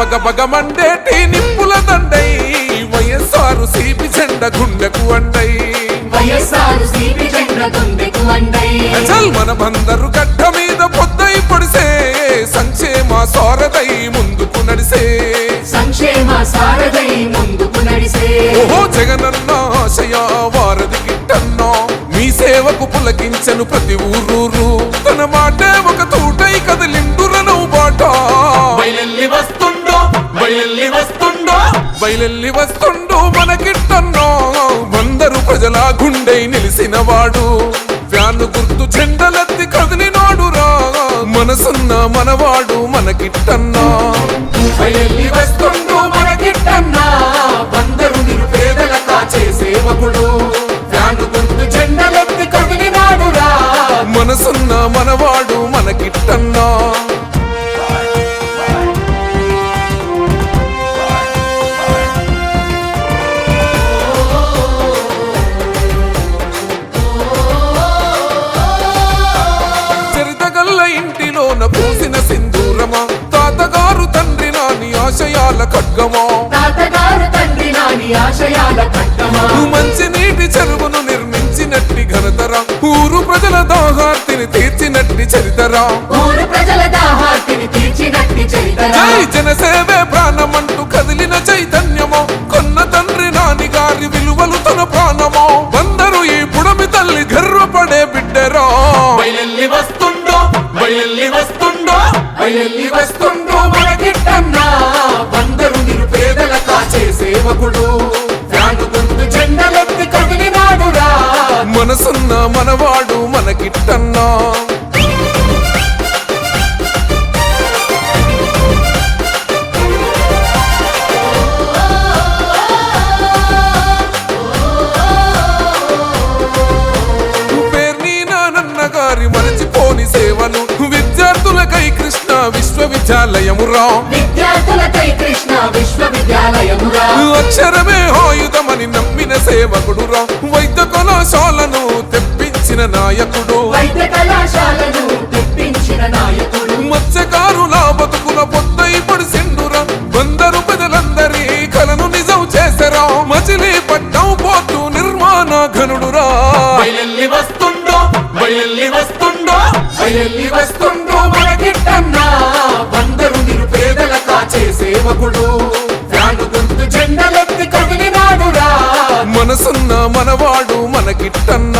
బగ మండేటి నిప్పుల దండై. వైఎస్ఆర్ సిపి జెండ గుండెకు అండై. వైఎస్ఆర్ మన బందరు గడ్డ మీద పొద్దై పొడిసే. సంక్షేమ సారదై ముందుకు నడిసే. సంక్షేమ సారథై ముందుకు నడిసే. ఓహో జగనన్న ఆశయ వారధి గిట్టన్నో మీ సేవకు పులకించను ప్రతి ఊరూరు. తన మాటే బయలెల్లి వస్తుండు మనకిట్టన్నో. వందరు ప్రజల గుండె నిలిసిన వాడు ఫ్యాను గుర్తు చెండలెత్తి కదిలినాడు రా. మనసున్న మనవాడు మనకిట్టన్నా. బయలెల్లి వస్తుండో మనకిట్టన్నా. బందరు నిరుపేదల కాచే సేవకుడు. ఫ్యాను గుర్తు జెండలెత్తి కదిలినాడురా మనసున్న మనవాడు మనకిట్టన్నా. ఆశయాల ఖడ్గమా? తాతగారు తండ్రి నాని ఆశయాల కట్టమా మంచి నీటి చెరువును నిర్మించినట్టి ఘనతరా. ఊరు ప్రజల దాహార్తిని తీర్చినట్టి చరితరా. ఊరు ప్రజల దాహార్తిని తీర్చినట్టి చరితరా? జై జనసేవే ప్రాణమంటూ కదిలిన చైతన్యమో. కొన్న తండ్రి నాని గారి విలువలు తన ప్రాణమో. వందరు ఈ పుడమి తల్లి గర్వపడే బిడ్డరా. బయలెల్లి వస్తుండో బయలెల్లి వస్తుండో బయలెల్లి వస్తుండో మనకిట్టన్నా నాయకుడు ఫ్యాను కదిలినాడురా మనసున్న మనవాడు మనకిట్టన్నా. విశ్వవిద్యాలయమురా విద్యార్థులకై కృష్ణ విశ్వవిద్యాలయమురా. అక్షరమే ఆయుధమని నమ్మిన సేవకుడురా. వైద్య కళాశాలను తెప్పించిన నాయకుడు. వైద్య కళాశాలను తెప్పించిన నాయకుడు. మత్స్యకారుల బతుకుల పొద్దై పడిసిండురా. బందరు ప్రజలందరి కలను నిజం చేసరా. మచిలీ పట్టం పోతూ నిర్మాణ ఘనుడురా. బయలెల్లి వస్తుండో. బయలెల్లి వస్తుండో మన గిట్టన్నా. మనకిట్టన్నా బందరు నిరుపేదల కాచే సేవకుడు. ఫ్యాను గుర్తు జెండలెత్తి కదిలినాడురా. మనసున్న మనవాడు మనకిట్టన్నా ఆ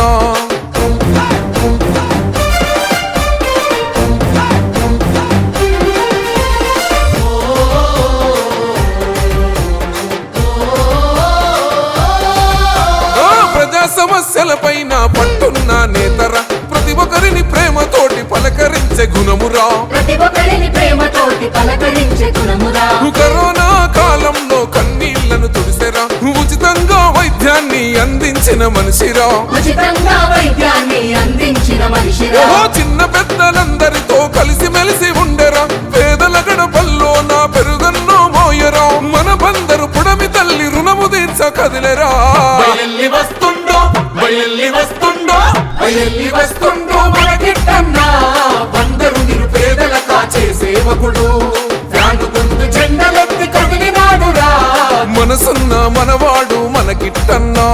పలకరించే గుణమురా. ప్రతి ఒక్కరిని ప్రేమతోటి పలకరించే గుణమురా. కరోనా కాలంలో కన్నీళ్ళను తుడిసెరా. ఉచితంగా వైద్యాన్ని అందించిన మనిషిరా. ఉచితంగా వైద్యాన్ని అందించిన మనిషిరా. ఓహో చిన్న పెద్దలందరితో కలిసి మెలిసి ఉండెరా. పేదల గడపల్లో నా పెరుగన్నో మోయరా. మన బందరు పుడమి తల్లి రుణము తీర్చ కదిలెరా. వస్తుండో వస్తుండో వస్తుండో. మనసున్న మనవాడు మనకిట్టన్నా.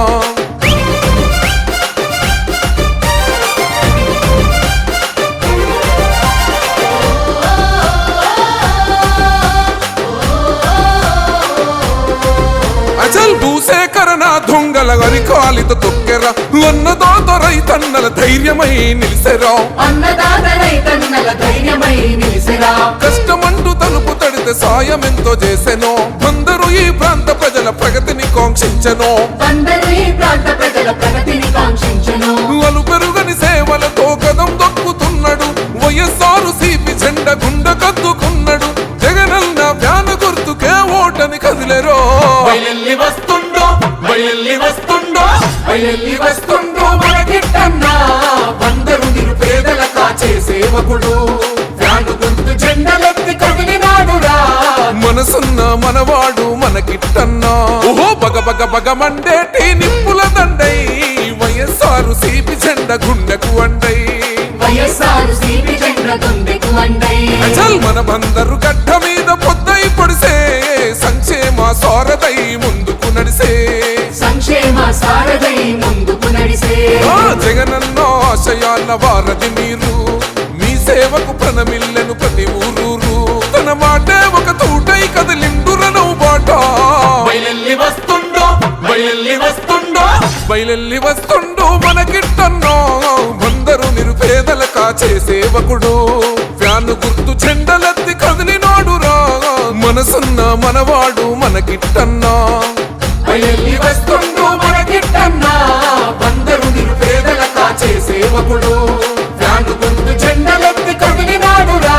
అచల్ భూసేకరణ దొంగల అరికాలిత తొక్కెరా. అన్నదాత రైతన్నల ధైర్యమై నిలిసెరా. అన్నదాత రైతన్నల ధైర్యమై నిలిసిరా. కష్టమంటూ తలుపు తడితే సాయం ఎంతో చేసెనో. అందరూ ఈ ప్రాంత ప్రజల ప్రగతిని కాంక్షించెనో. అందరూ ఈ ప్రాంత ప్రజల ప్రగతిని కాంక్షించను. అలు పెరుగని సేవలతో కదం దొక్కుతున్నాడు. వైఎస్ఆర్ సిపి జెండ గుండె కద్దుకున్నాడు. జగనన్న వ్యాన గుర్తుకే ఓటని కదిలేరో. వస్తుండో వస్తుండో వస్తుండో మనకిట్టన్నా బందరు నిరుపేదల కాచే సేవకుడు మనవాడు మనకిట్టన్నా. ఓహో. బగ బగ బగ మండేటి నిప్పుల దండై. వైఎస్ఆర్ సిపి జెండ గుండెకు అండై. మన బందరు గడ్డ మీద పొద్దై పొడిసే. సంక్షేమ సారథై ముందుకు నడిసే. సంక్షేమ సారథై ముందుకు నడిసే. ఆ జగనన్న ఆశయాల వారధి మీరు బయలెల్లి వస్తుండో బయలెల్లి వస్తుండు మనకిట్టన్నో. అందరూ నిరుపేదల కాచే సేవకుడు. ఫ్యాను గుర్తు చెండలెత్తి కదిలినాడురా. మనసున్న మనవాడు మనకిట్టన్నా. బయలెల్లి వస్తుండో మనకిట్టన్నా. బందరు నిరుపేదల కాచే సేవకుడు. ఫ్యాను గుర్తు జెండలెత్తి కదిలినాడురా.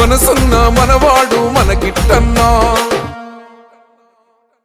మనసున్న మనవాడు మనకిట్టన్నా.